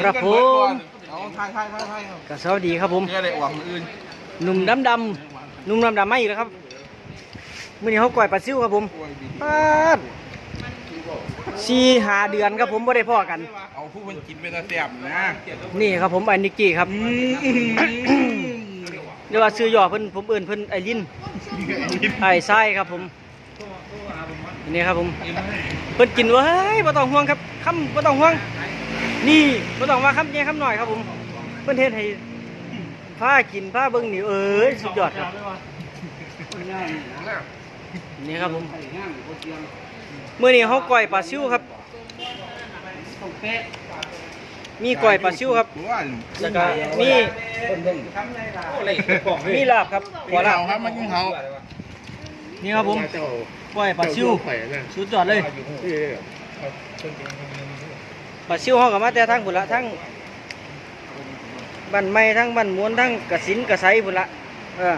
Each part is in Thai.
ครับผมเอาทายทายทายทายครับก็สวัสดีครับผมเนี่ยอะไรหวังอื่นหนุ่มดำดำๆหนุ่มดำดำไม่อีกแล้วครับมื่อนี้เขาก่อยปลาซิวครับผมปาดสี่หาเดือนครับผมไม่ได้พ่อกัน เอาผู้คนกินเป็นตาแซ่บนะ นี่ครับผมไอ้นิกกี้ครับเรียกว่าซื้อย่อเพิ่นผมเอื่นเพิ่นไอ้ลินไอ้ไส้ครับผมนี่ครับผม เพิ่นกินเว้ยบ่ต้องห่วงครับคำบ่ต้องห่วง นี่บ่ต้องว่าคำแย่คำหน่อยครับผมเพิ่อนเฮ็ดให้ผ้ากินผ้าเบิ่งหนี่เอ้ยสุดยอดครับนี่ครับผมเมื้อนี้เฮาก้อยปลาซิวครับมีก้อยปลาซิวครับแล้วก็มีมีลาบครับหัวลาบครับมันกินเขานี่ครับผมก้อยปลาซิวสุดยอดเลย ปลาซิวเฮาก็มาแต่ทั้งพุ่นละทั้งบ้านไม้ทั้งบ้านมวนทั้งกระสินกระไสพุ่นละเออ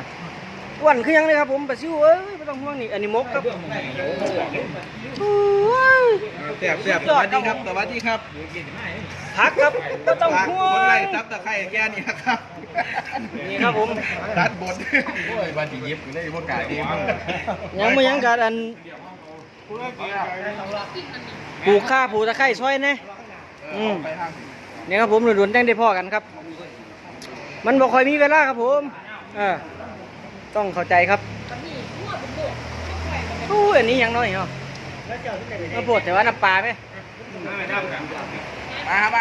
อ้วนคือหยังเลยครับผมปลาซิวเอ้ยไม่ต้องห่วงนี่อันนี้มกครับโอ้ยแซ่บแซ่บสวัสดีครับสวัสดีครับพักครับไม่ต้องห่วคนไล่งซับตะไคร้แก่นี่นะครับนี่ครับผมตัดบทโอ้ยวันที่ยิบได้พวกกาดีมั้งยังไม่ยังการอันปลูกข้าปลูกตะไคร้ซอยแน่ อืม ไปทางนี่ครับผมหนุนๆแจ้งได้พ่อกันครับ มันบอกคอยมีเวลาครับผม เออ ต้องเข้าใจครับโอ้ยอันนี้ยังน้อยเหรอมาปวดแต่ว่าน้ำปลาไหมมาครับไป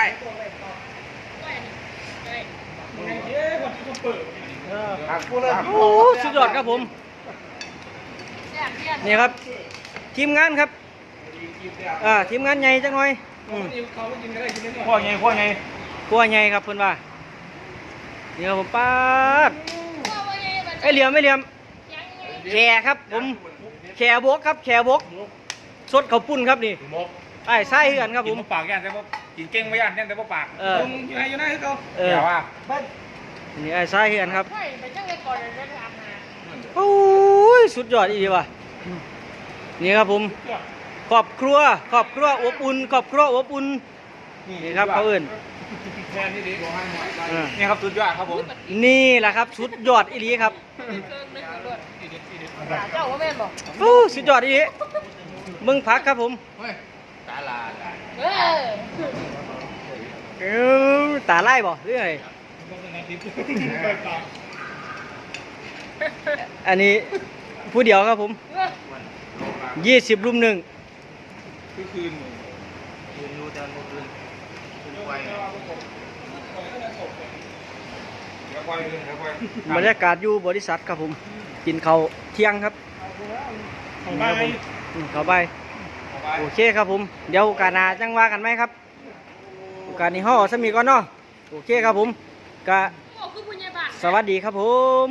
โอ้สุดยอดครับผม นี่ครับ ทีมงานครับ อ่า ทีมงานใหญ่จังหน่อย อืมพ่อไงพ่อไงกลัวใหญ่ครับเพื่อนว่านี่ครับผมป้าดไอเหลี่ยมไอเหลี่ยมแขครับผมแขบกครับแขบกสดข้าวปุ้นครับนี่มกไอ้ไส้เหือนครับผกินมบ่ปากย่านแต่บ่กินเก่งไม่ย่านย่านแต่บ่ปากเอออยู่ไหนอยู่ไหนเขาเออแต่ว่านี่ไอ้ไส้เหือนครับไม่ไปจังเลยก่อนเลยจะทำมาโอ้ยสุดยอดอีดีว่ะนี่ครับผม ครอบครัวครอบครัวอบอุ่นครอบครัวอบอุ่นนี่ครับเขาเอื่นเออนี่ครับสุดยอดครับผมนี่แหละครับสุดยอดอีหลีครับเครื่องนึงเลยเจ้าว่าแม่นบอกโอ้สุดยอดอีหลีมึงพักครับผมตาลาเออเออตาไล่บ่หรือไงอันนี้ผู้เดียวครับผมยี่สิบรุมหนึ่ง คือคืนบรรยากาศอยู่บริษัทครับผม กินข้าวเที่ยงครับของไปอืมเข้าไปโอเคครับผม เดี๋ยวโอกาสหน้าจังว่ากันไหมครับโอกาสนี้ห่อสมีก่อนเนาะโอเคครับผมก็โอ้คือผู้ใหญ่บ้านสวัสดีครับผม